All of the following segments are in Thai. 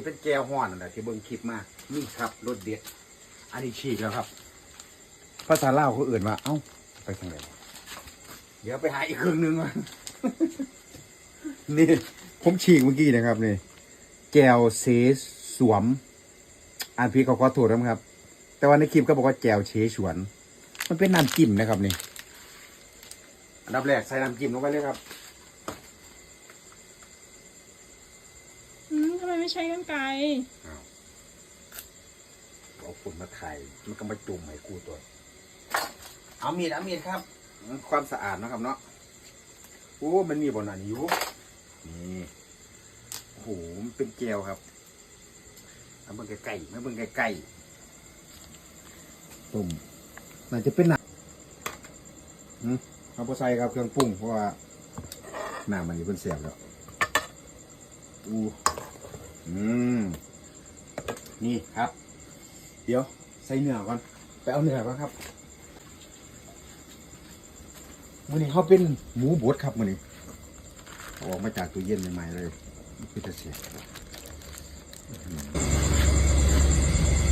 ที่เป็นแก้วห้อนนั่นแหละที่เบิ่งคลิปมานี่ครับรสเด็ด อันนี้ฉีกแล้วครับ ภาษาลาวเขาเอื่นว่าเอ้าไปทางไหนเดี๋ยวไปหาอีกครึ่งหนึงมานี่ ผมฉีกเมื่อกี้นะครับนี่แก้วเสสวมอ่านพี่เขาขอโทษนะครับ แต่ว่าในคลิปก็บอกว่าแก้วเชฉวน มันเป็นน้ำจิ้มนะครับนี่อันดับแรกใส่น้ำจิ้มลงไปเลยครับ อืมทำ ไมไม่ใช้กันไกรเอาฝุ่นมาถ่ายมันก็มาจุ่มให้กูตัว เอามีดเอามีดครับความสะอาดเนาะครับเนาะโอ้มันมีบนอันนี้อยู่นี่โอ้โหมันเป็นแก้วครับเอาเบิ่งไก่ๆมาเบิ่งไก่ๆต้มน่าจะเป็นหนักหืมเอาไปใส่ครับเครื่องปรุงเพราะว่าน้ำมันนี่เป็นเสียบแล้วอู้ อืม นี่ครับ เดี๋ยวใส่เนื้อก่อน ไปเอาเนื้อก่อนครับมื่อนี้เขาเป็นหมูบดครับมื่อนี้เอาออกมาจากตู้เย็นใหม่ๆเลยคือจะเสีย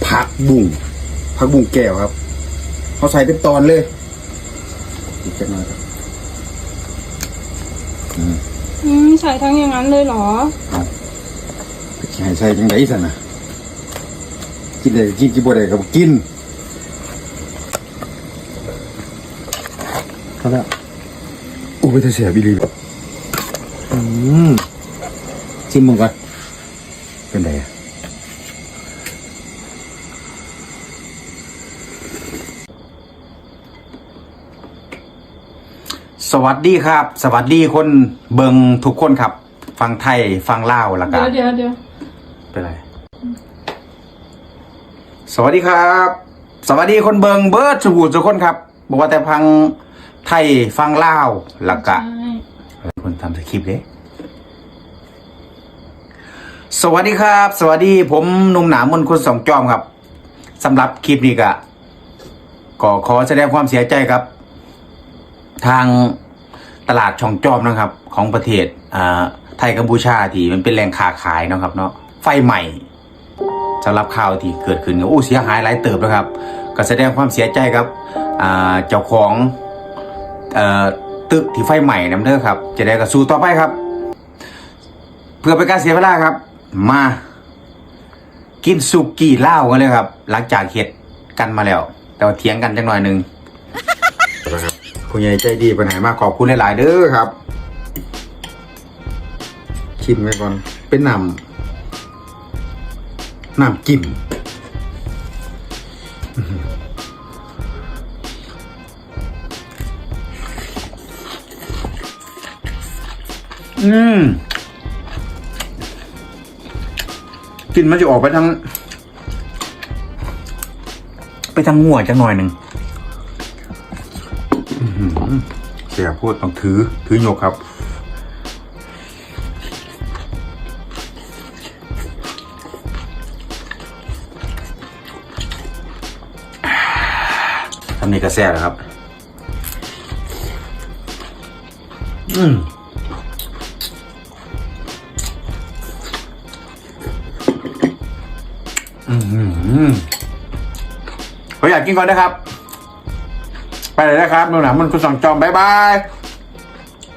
ผักบุ้งผักบุ้งแก้วครับเขาใส่เป็นตอนเลยอีกจักหน่อยครับอืมอืมใส่ทั้งอย่างนั้นเลยเหรอเอาไป ใส่ใส่จังไดสันนะกินได้กินกินบ่ได้ก็บ่กินเท่าแล้วโอ้ไปจะเสียบิลีแบบอืมชิมมึงก่อนเป็นไงอะสวัสดีครับ สวัสดีคนเบิงทุกคนครับ ฟังไทย ฟังลาวแล้วกัเดี๋ยนวเดี๋ยวเดี๋ยว เป็นไร สวัสดีครับ สวัสดีคนเบิงเบิร์ดสุขุทุกคนครับ บอกว่าแต่ฟังไทยฟังลาวแล้วก็ใช่คนทำสคริปต์เด้สวัสดีครับ สวัสดีผมนุ่มหนามนคุณสองจอมครับสำหรับคลิปนี้ก็ก็ขอแสดงความเสียใจครับ ทางตลาดช่องจอมนะครับ ของประเทศไทยกัมพูชาที่มันเป็นแหล่งค้าขายนะครับเนาะ ฟใหม่สำหรับข่าวที่เกิดขึ้นก็อู้เสียหายหลายเติบนะครับ ก็แสดงความเสียใจครับเจ้าของตึกที่ไฟใหม่นํเด้อครับ จะได้กระสู้ต่อไปครับ เพื่อเป็นการเสียเวลาครับ มากินสุกี้เหล้ากันเลยครับ หลังจากเห็ดกันมาแล้ว แต่ว่าเถียงกันจังหน่อยหนึ่งนะครับคุณยายใจดีไปไหนมากขอบคุณหลาย ๆ เด้อครับ ชิมไว้ก่อนเป็นนำ น้ำจิ้มอืมกลินมันจะออกไปทาง ไปทางหัวจังหน่อยหนึ่งเสียพูดต้องถือ ถือโยกครับำนี่กระแซ่นะครับอืมอืมเขาอยากกินก่อนนะครับ ไปเลยนะครับหนูหนามันคุณสองจอมบ๊ายบาย